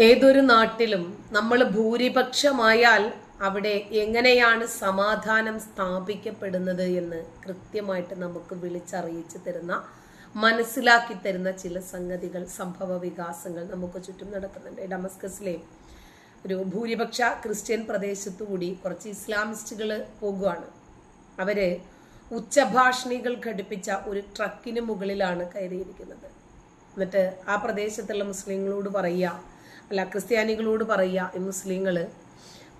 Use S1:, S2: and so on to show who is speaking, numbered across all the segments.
S1: ഏതൊരു നാട്ടിലും നമ്മൾ ഭൂരിപക്ഷമായാൽ അവിടെ എങ്ങനെയാണ് സമാധാനം സ്ഥാപിക്കപ്പെടുന്നത് എന്ന് കൃത്യമായിട്ട് നമുക്ക് വിളിച്ചറിയിച്ചു തരുന്ന മനസ്സിലാക്കി തരുന്ന ചില സംഗതികൾ സംഭവ വികാസങ്ങൾ നമുക്ക് ചുറ്റും നടക്കുന്നുണ്ട്. ഡമസ്കസിലെ ഒരു ഭൂരിപക്ഷ ക്രിസ്ത്യൻ പ്രദേശത്തുകൂടി കുറച്ച് ഇസ്ലാമിസ്റ്റുകൾ പോകുകയാണ് അവർ ഉച്ചഭാഷണികൾ ഘടിപ്പിച്ച ഒരു ട്രക്കിന് മുകളിലാണ് കയറിയിരിക്കുന്നത്. എന്നിട്ട് ആ പ്രദേശത്തുള്ള മുസ്ലിങ്ങളോട് പറയുക അല്ല ക്രിസ്ത്യാനികളോട് പറയുക മുസ്ലിങ്ങൾ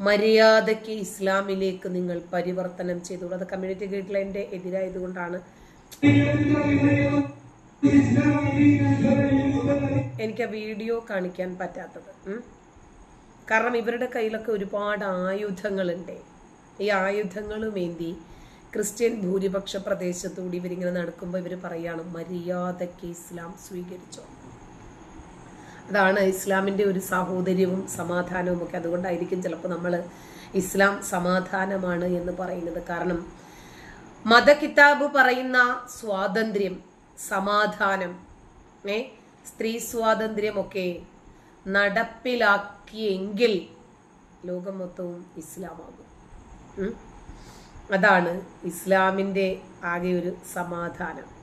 S1: മര്യാദയ്ക്ക് ഇസ്ലാമിലേക്ക് നിങ്ങൾ പരിവർത്തനം ചെയ്തു അത് കമ്മ്യൂണിറ്റി ഗൈഡ് ലൈന്റെ എതിരായതുകൊണ്ടാണ്. എനിക്ക് ആ വീഡിയോ കാണിക്കാൻ പറ്റാത്തത്. കാരണം ഇവരുടെ കയ്യിലൊക്കെ ഒരുപാട് ആയുധങ്ങളുണ്ട്. ഈ ആയുധങ്ങളുമേന്തി ക്രിസ്ത്യൻ ഭൂരിപക്ഷ പ്രദേശത്തുകൂടി ഇവരിങ്ങനെ നടക്കുമ്പോൾ ഇവർ പറയുകയാണ് മര്യാദയ്ക്ക് ഇസ്ലാം സ്വീകരിച്ചോ. അതാണ് ഇസ്ലാമിന്റെ ഒരു സാഹോദര്യവും സമാധാനവും ഒക്കെ. അതുകൊണ്ടായിരിക്കും ചിലപ്പോൾ നമ്മൾ ഇസ്ലാം സമാധാനമാണ് എന്ന് പറയുന്നത്. കാരണം മതകിതാബ് പറയുന്ന സ്വാതന്ത്ര്യം സമാധാനം ഏ? സ്ത്രീ സ്വാതന്ത്ര്യമൊക്കെ നടപ്പിലാക്കിയെങ്കിൽ ലോകം മൊത്തവും ഇസ്ലാമാകും. അതാണ് ഇസ്ലാമിന്റെ ആകെ ഒരു സമാധാനം.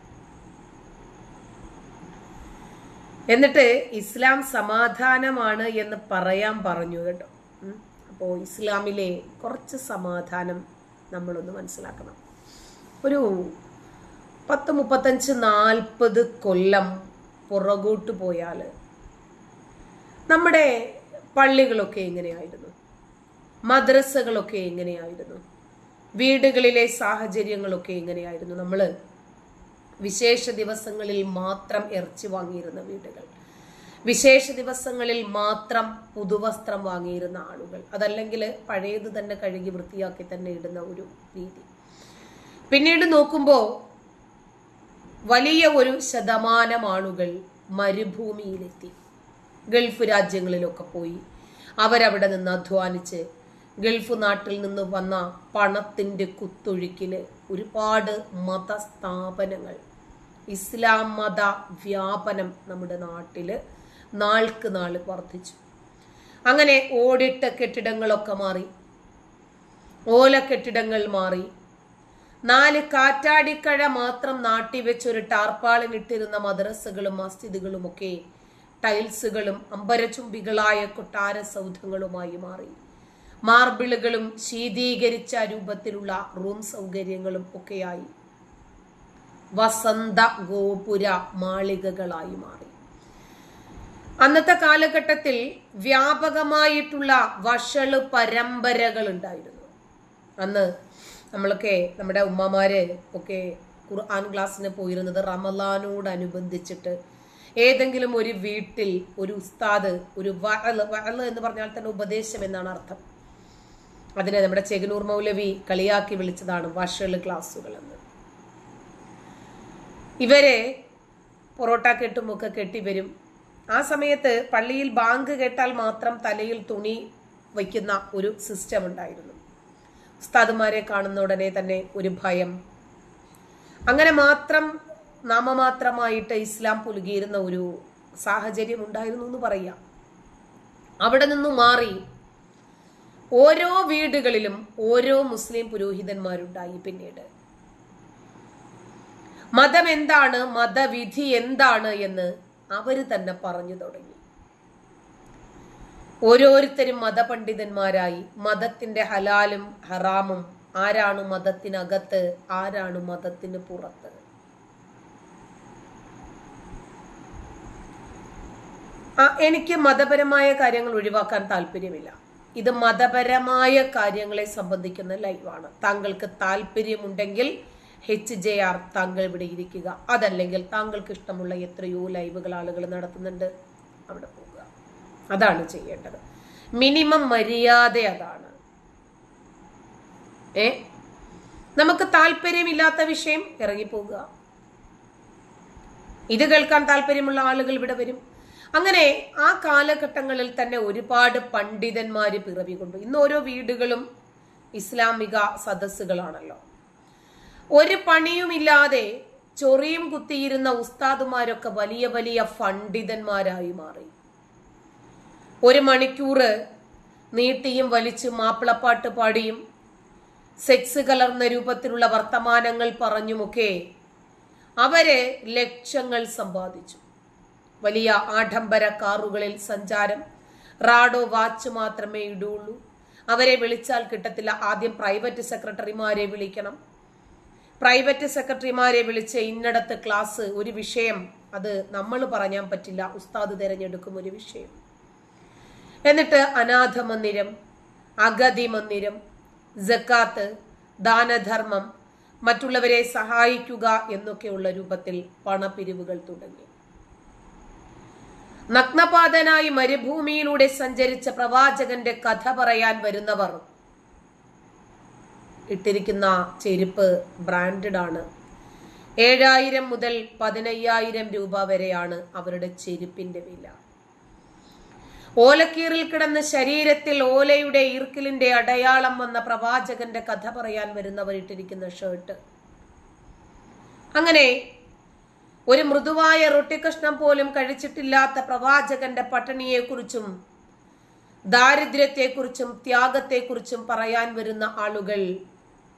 S1: എന്നിട്ട് ഇസ്ലാം സമാധാനമാണ് എന്ന് പറയാൻ പറഞ്ഞു കേട്ടോ. അപ്പോൾ ഇസ്ലാമിലെ കുറച്ച് സമാധാനം നമ്മളൊന്ന് മനസ്സിലാക്കണം. ഒരു പത്ത് മുപ്പത്തഞ്ച് നാൽപ്പത് കൊല്ലം പുറകോട്ട് പോയാൽ നമ്മുടെ പള്ളികളൊക്കെ എങ്ങനെയായിരുന്നു? മദ്രസകളൊക്കെ എങ്ങനെയായിരുന്നു? വീടുകളിലെ സാഹചര്യങ്ങളൊക്കെ എങ്ങനെയായിരുന്നു നമ്മൾ വിശേഷ ദിവസങ്ങളിൽ മാത്രം ഇറച്ചി വാങ്ങിയിരുന്ന വീടുകൾ. വിശേഷ ദിവസങ്ങളിൽ മാത്രം പുതുവസ്ത്രം വാങ്ങിയിരുന്ന ആളുകൾ. അതല്ലെങ്കിൽ പഴയത് തന്നെ കഴുകി വൃത്തിയാക്കി തന്നെ ഇടുന്ന ഒരു രീതി. പിന്നീട് നോക്കുമ്പോൾ വലിയ ഒരു ശതമാനം ആളുകൾ മരുഭൂമിയിലെത്തി. ഗൾഫ് രാജ്യങ്ങളിലൊക്കെ പോയി. അവരവിടെ നിന്ന് അധ്വാനിച്ച് ഗൾഫ് നാട്ടിൽ നിന്ന് വന്ന പണത്തിന്റെ കുത്തൊഴുക്കിൽ ഒരുപാട് മതസ്ഥാപനങ്ങൾ ഇസ്ലാം മത വ്യാപനം നമ്മുടെ നാട്ടിൽ നാൾക്ക് നാൾ വർദ്ധിച്ചു. അങ്ങനെ ഓടിട്ട കെട്ടിടങ്ങളൊക്കെ മാറി. ഓല കെട്ടിടങ്ങൾ മാറി. നാല് കാറ്റാടിക്കഴ മാത്രം നാട്ടി വെച്ചൊരു ടാർപ്പാളിനിട്ടിരുന്ന മസ്ജിദുകളും ഒക്കെ ടൈൽസുകളും അമ്പരചുംബികളായ കൊട്ടാര സൗധങ്ങളുമായി മാറി. മാർബിളുകളും ശീതീകരിച്ച രൂപത്തിലുള്ള റൂം സൗകര്യങ്ങളും ഒക്കെയായി. വസന്ത ഗോപുര മാളികകളായി മാറി. അന്നത്തെ കാലഘട്ടത്തിൽ വ്യാപകമായിട്ടുള്ള വഷൾ പരമ്പരകൾ ഉണ്ടായിരുന്നു അന്ന് നമ്മളൊക്കെ നമ്മുടെ ഉമ്മമാര് ഒക്കെ ഖുർആൻ ക്ലാസ്സിന് പോയിരുന്നത് റമലാനോടനുബന്ധിച്ചിട്ട് ഏതെങ്കിലും ഒരു വീട്ടിൽ ഒരു ഉസ്താദ് ഒരു വഴൽ വഴൽ എന്ന് പറഞ്ഞാൽ തന്നെ ഉപദേശം എന്നാണ് അർത്ഥം. അതിനെ നമ്മുടെ ചെകനൂർ മൗലവി കളിയാക്കി വിളിച്ചതാണ് വഷൾ ക്ലാസ്സുകൾ എന്ന്. ഇവരെ പൊറോട്ട കെട്ടുമൊക്കെ കെട്ടി വരും. ആ സമയത്ത് പള്ളിയിൽ ബാങ്ക് കേട്ടാൽ മാത്രം തലയിൽ തുണി വയ്ക്കുന്ന ഒരു സിസ്റ്റം ഉണ്ടായിരുന്നു. ഉസ്താദുമാരെ കാണുന്ന ഉടനെ തന്നെ ഒരു ഭയം. അങ്ങനെ മാത്രം നാമമാത്രമായിട്ട് ഇസ്ലാം പുലുകിയിരുന്ന ഒരു സാഹചര്യം ഉണ്ടായിരുന്നു എന്ന് പറയാം. അവിടെ നിന്ന് മാറി ഓരോ വീടുകളിലും ഓരോ മുസ്ലിം പുരോഹിതന്മാരുണ്ടായി പിന്നീട്. മതം എന്താണ് മതവിധി എന്താണ്? എന്ന് അവർ തന്നെ പറഞ്ഞു തുടങ്ങി. ഓരോരുത്തരും മതപണ്ഡിതന്മാരായി. മതത്തിന്റെ ഹലാലും ഹറാമും ആരാണ് മതത്തിനകത്ത് ആരാണ് മതത്തിന് പുറത്ത്? എനിക്ക് മതപരമായ കാര്യങ്ങൾ ഒഴിവാക്കാൻ താല്പര്യമില്ല. ഇത് മതപരമായ കാര്യങ്ങളെ സംബന്ധിക്കുന്ന ലൈവാണ്. താങ്കൾക്ക് താല്പര്യമുണ്ടെങ്കിൽ എച്ച് ജെ ആർ താങ്കൾ ഇവിടെ ഇരിക്കുക. അതല്ലെങ്കിൽ താങ്കൾക്ക് ഇഷ്ടമുള്ള എത്രയോ ലൈവുകൾ ആളുകൾ നടത്തുന്നുണ്ട്. അവിടെ പോകുക അതാണ് ചെയ്യേണ്ടത്. മിനിമം മര്യാദ അതാണ്. ഏ? നമുക്ക് താല്പര്യമില്ലാത്ത വിഷയം ഇറങ്ങിപ്പോകുക ഇത് കേൾക്കാൻ താല്പര്യമുള്ള ആളുകൾ ഇവിടെ വരും. അങ്ങനെ ആ കാലഘട്ടങ്ങളിൽ തന്നെ ഒരുപാട് പണ്ഡിതന്മാര് പിറവി കൊണ്ടു ഇന്ന് ഓരോ വീടുകളും ഇസ്ലാമിക സദസ്സുകളാണല്ലോ. ഒരു പണിയുമില്ലാതെ ചൊറിയും കുത്തിയിരുന്ന ഉസ്താദുമാരൊക്കെ വലിയ വലിയ പണ്ഡിതന്മാരായി മാറി. ഒരു മണിക്കൂർ നീട്ടിയും വലിച്ചും മാപ്പിളപ്പാട്ട് പാടിയും സെക്സ് കലർന്ന രൂപത്തിലുള്ള വർത്തമാനങ്ങൾ പറഞ്ഞുമൊക്കെ അവരെ ലക്ഷങ്ങൾ സമ്പാദിച്ചു. വലിയ ആഡംബര കാറുകളിൽ സഞ്ചാരം റാഡോ വാച്ച് മാത്രമേ ഇടുള്ളൂ. അവരെ വിളിച്ചാൽ കിട്ടത്തില്ല. ആദ്യം പ്രൈവറ്റ് സെക്രട്ടറിമാരെ വിളിക്കണം. പ്രൈവറ്റ് സെക്രട്ടറിമാരെ വിളിച്ച് ഇന്നടത്ത് ക്ലാസ് ഒരു വിഷയം അത് നമ്മൾ പറയാൻ പറ്റില്ല. ഉസ്താദ് തിരഞ്ഞെടുക്കും ഒരു വിഷയം. എന്നിട്ട് അനാഥ മന്ദിരം അഗതി മന്ദിരം ജക്കാത്ത് ദാനധർമ്മം മറ്റുള്ളവരെ സഹായിക്കുക എന്നൊക്കെയുള്ള രൂപത്തിൽ പണപിരിവുകൾ തുടങ്ങി. നഗ്നപാതനായി മരുഭൂമിയിലൂടെ സഞ്ചരിച്ച പ്രവാചകന്റെ കഥ പറയാൻ വരുന്നവർ ഇട്ടിരിക്കുന്ന ചെരുപ്പ് ബ്രാൻഡഡ് ആണ് ഏഴായിരം മുതൽ പതിനയ്യായിരം രൂപ വരെയാണ് അവരുടെ ചെരുപ്പിന്റെ വില. ഓലക്കീറിൽ കിടന്ന ശരീരത്തിൽ ഓലയുടെ ഈർക്കിലിന്റെ അടയാളം വന്ന പ്രവാചകന്റെ കഥ പറയാൻ വരുന്നവർ ഇട്ടിരിക്കുന്ന ഷർട്ട്. അങ്ങനെ ഒരു മൃദുവായ റൊട്ടിക്കഷ്ണം പോലും കഴിച്ചിട്ടില്ലാത്ത പ്രവാചകന്റെ പട്ടിണിയെക്കുറിച്ചും ദാരിദ്ര്യത്തെക്കുറിച്ചും ത്യാഗത്തെക്കുറിച്ചും പറയാൻ വരുന്ന ആളുകൾ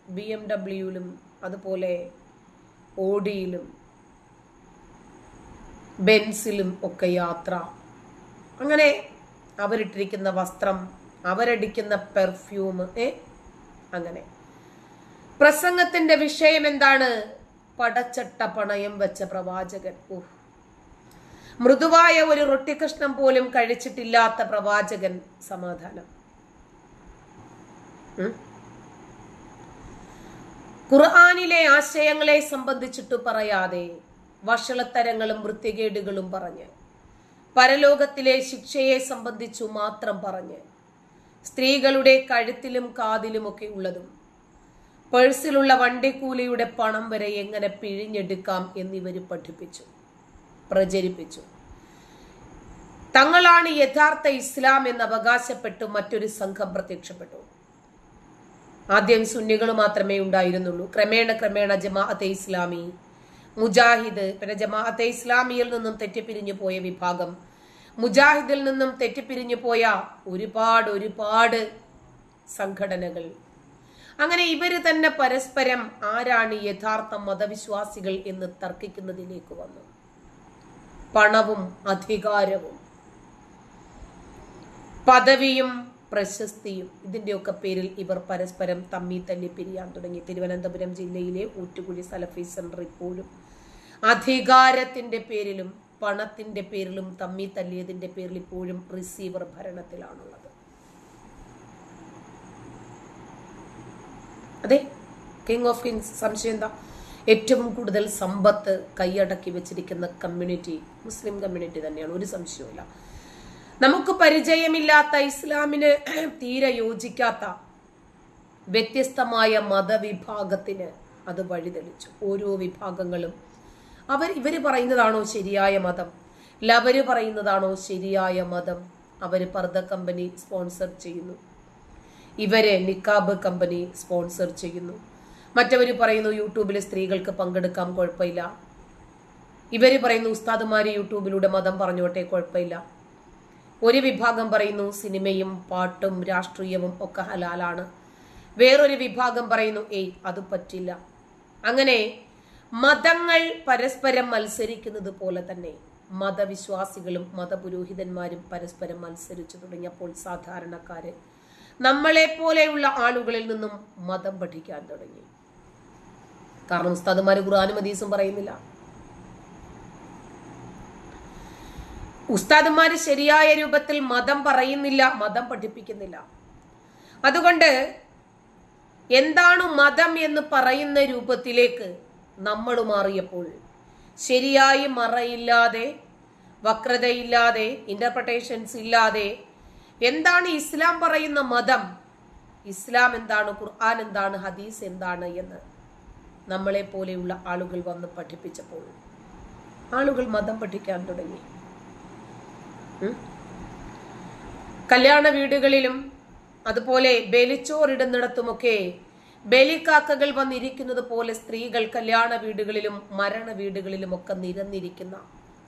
S1: ബി എം ഡബ്ല്യുവിലും അതുപോലെ ഓഡിയിലും ബെൻസിലും ഒക്കെ യാത്ര. അങ്ങനെ അവരിട്ടിരിക്കുന്ന വസ്ത്രം അവരടിക്കുന്ന പെർഫ്യൂം ഏ? അങ്ങനെ. പ്രസംഗത്തിന്റെ വിഷയം എന്താണ്? പടച്ചട്ട പണയം വെച്ച പ്രവാചകൻ. ഓഹ് മൃദുവായ ഒരു റൊട്ടിക്കഷ്ണം പോലും കഴിച്ചിട്ടില്ലാത്ത പ്രവാചകൻ സമാധാനം? ഖുർആാനിലെ ആശയങ്ങളെ സംബന്ധിച്ചിട്ട് പറയാതെ വഷളത്തരങ്ങളും വൃത്തികേടുകളും പറഞ്ഞ് പരലോകത്തിലെ ശിക്ഷയെ സംബന്ധിച്ചു മാത്രം പറഞ്ഞ് സ്ത്രീകളുടെ കഴുത്തിലും കാതിലുമൊക്കെ ഉള്ളതും പേഴ്സിലുള്ള വണ്ടിക്കൂലിയുടെ പണം വരെ എങ്ങനെ പിഴിഞ്ഞെടുക്കാം എന്നിവർ പഠിപ്പിച്ചു പ്രചരിപ്പിച്ചു. തങ്ങളാണ് യഥാർത്ഥ ഇസ്ലാം എന്ന് അവകാശപ്പെട്ടു മറ്റൊരു സംഘം പ്രത്യക്ഷപ്പെട്ടു. ആദ്യം സുന്നികൾ മാത്രമേ ഉണ്ടായിരുന്നുള്ളൂ. ക്രമേണ ക്രമേണ ജമാഅത്തെ ഇസ്ലാമി. മുജാഹിദ് പിന്നെ ജമാഅത്തെ ഇസ്ലാമിയിൽ നിന്നും തെറ്റിപ്പിരിഞ്ഞു പോയ വിഭാഗം. മുജാഹിദിൽ നിന്നും തെറ്റിപ്പിരിഞ്ഞു പോയ ഒരുപാട് ഒരുപാട് സംഘടനകൾ. അങ്ങനെ ഇവർ തന്നെ പരസ്പരം ആരാണ് യഥാർത്ഥ മതവിശ്വാസികൾ എന്ന് തർക്കിക്കുന്നതിലേക്ക് വന്നു. പണവും അധികാരവും. പദവിയും പ്രശസ്തിയും ഇതിന്റെയൊക്കെ പേരിൽ ഇവർ പരസ്പരം തമ്മി തല്ലി പിരിയാൻ തുടങ്ങി. തിരുവനന്തപുരം ജില്ലയിലെ ഊറ്റുകുഴി സലഫി സെന്റർ ഇപ്പോഴും അധികാരത്തിന്റെ പേരിലും പണത്തിന്റെ പേരിലും തമ്മി തല്ലിയതിന്റെ പേരിൽ ഇപ്പോഴും റിസീവർ ഭരണത്തിലാണുള്ളത്. അതെ കിങ് ഓഫ് കിങ്സ് സംശയം എന്താ? ഏറ്റവും കൂടുതൽ സമ്പത്ത് കൈയടക്കി വെച്ചിരിക്കുന്ന കമ്മ്യൂണിറ്റി മുസ്ലിം കമ്മ്യൂണിറ്റി തന്നെയാണ്. ഒരു സംശയവുമില്ല. നമുക്ക് പരിചയമില്ലാത്ത ഇസ്ലാമിന് തീരെ യോജിക്കാത്ത വ്യത്യസ്തമായ മതവിഭാഗത്തിന് അത് വഴിതെളിച്ചു. ഓരോ വിഭാഗങ്ങളും. അവർ ഇവർ പറയുന്നതാണോ ശരിയായ മതം? ലവര് പറയുന്നതാണോ ശരിയായ മതം? അവർ പർദ്ദ കമ്പനി സ്പോൺസർ ചെയ്യുന്നു. ഇവരെ നിക്കാബ് കമ്പനി സ്പോൺസർ ചെയ്യുന്നു. മറ്റവർ പറയുന്നു യൂട്യൂബിൽ സ്ത്രീകൾക്ക് പങ്കെടുക്കാം കുഴപ്പമില്ല. ഇവർ പറയുന്നു ഉസ്താദുമാർ യൂട്യൂബിലൂടെ മതം പറഞ്ഞോട്ടെ കുഴപ്പമില്ല. ഒരു വിഭാഗം പറയുന്നു സിനിമയും പാട്ടും രാഷ്ട്രീയവും ഒക്കെ ഹലാലാണ്. വേറൊരു വിഭാഗം പറയുന്നു ഏയ് അത് പറ്റില്ല. അങ്ങനെ മതങ്ങൾ പരസ്പരം മത്സരിക്കുന്നത് പോലെ തന്നെ മതവിശ്വാസികളും മതപുരോഹിതന്മാരും പരസ്പരം മത്സരിച്ചു തുടങ്ങിയപ്പോൾ സാധാരണക്കാര് നമ്മളെ പോലെയുള്ള ആളുകളിൽ നിന്നും മതം പഠിക്കാൻ തുടങ്ങി. കാരണം ഉസ്താദ്മാര് ഖുർആാനും ഹദീസും പറയുന്നില്ല. ഉസ്താദുമാര് ശരിയായ രൂപത്തിൽ മതം പറയുന്നില്ല മതം പഠിപ്പിക്കുന്നില്ല. അതുകൊണ്ട് എന്താണ് മതം എന്ന് പറയുന്ന രൂപത്തിലേക്ക് നമ്മൾ മാറിയപ്പോൾ ശരിയായി മറയില്ലാതെ വക്രതയില്ലാതെ ഇന്റർപ്രട്ടേഷൻസ് ഇല്ലാതെ എന്താണ് ഇസ്ലാം പറയുന്ന മതം? ഇസ്ലാം എന്താണ്? ഖുർആൻ എന്താണ്? ഹദീസ് എന്താണ്? എന്ന് നമ്മളെ പോലെയുള്ള ആളുകൾ വന്ന് പഠിപ്പിച്ചപ്പോൾ ആളുകൾ മതം പഠിക്കാൻ തുടങ്ങി? കല്യാണ വീടുകളിലും അതുപോലെ ബലിച്ചോറിടുന്നിടത്തുമൊക്കെ ബലിക്കാക്കകൾ വന്നിരിക്കുന്നത് പോലെ സ്ത്രീകൾ കല്യാണ വീടുകളിലും മരണ വീടുകളിലും ഒക്കെ നിരന്നിരിക്കുന്ന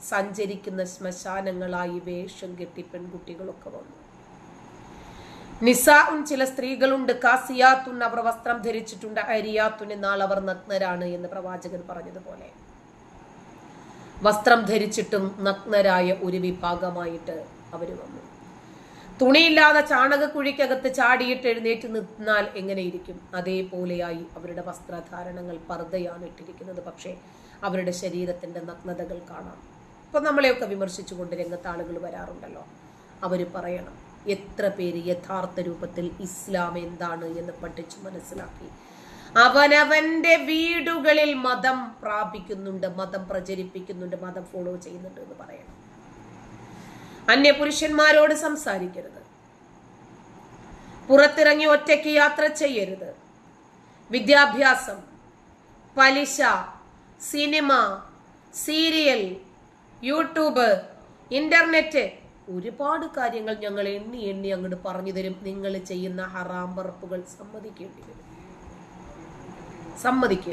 S1: സഞ്ചരിക്കുന്ന ശ്മശാനങ്ങളായി വേഷം കെട്ടി പെൺകുട്ടികളൊക്കെ വന്നു. നിസാഉൻ ചില സ്ത്രീകളുണ്ട്. കാസിയാത്തുൻ അവർ വസ്ത്രം ധരിച്ചിട്ടുണ്ട്. അരിയാത്തുൻ എന്നാൽ അവർ നഗ്നരാണ് എന്ന് പ്രവാചകൻ പറഞ്ഞതുപോലെ. വസ്ത്രം ധരിച്ചിട്ടും നഗ്നരായ ഒരു വിഭാഗമായിട്ട് അവർ വന്നു. തുണിയില്ലാതെ ചാണകക്കുഴിക്കകത്ത് ചാടിയിട്ട് എഴുന്നേറ്റ് നിന്നാൽ എങ്ങനെയിരിക്കും? അതേപോലെയായി അവരുടെ വസ്ത്രധാരണങ്ങൾ പർദ്ദയാണ് ഇട്ടിരിക്കുന്നത്. പക്ഷേ അവരുടെ ശരീരത്തിന്റെ നഗ്നതകൾ കാണാം. ഇപ്പം നമ്മളെയൊക്കെ വിമർശിച്ചുകൊണ്ട് രംഗത്ത് ആളുകൾ വരാറുണ്ടല്ലോ. അവർ പറയണം എത്ര പേര് യഥാർത്ഥ രൂപത്തിൽ ഇസ്ലാം എന്താണ് എന്ന് പഠിച്ചു മനസ്സിലാക്കി. അവനവന്റെ വീടുകളിൽ മതം പ്രാപിക്കുന്നുണ്ട് മതം പ്രചരിപ്പിക്കുന്നുണ്ട് മതം ഫോളോ ചെയ്യുന്നുണ്ട് എന്ന് പറയണം. അന്യപുരുഷന്മാരോട് സംസാരിക്കരുത്. പുറത്തിറങ്ങി ഒറ്റയ്ക്ക് യാത്ര ചെയ്യരുത്. വിദ്യാഭ്യാസം പലിശ സിനിമ സീരിയൽ യൂട്യൂബ് ഇന്റർനെറ്റ് ഒരുപാട് കാര്യങ്ങൾ ഞങ്ങൾ എണ്ണി എണ്ണി അങ്ങോട്ട് പറഞ്ഞു തരും. നിങ്ങൾ ചെയ്യുന്ന ഹറാം പറപ്പുകൾ സമ്മതിക്കേണ്ടി വരും. സമ്മതിക്കുക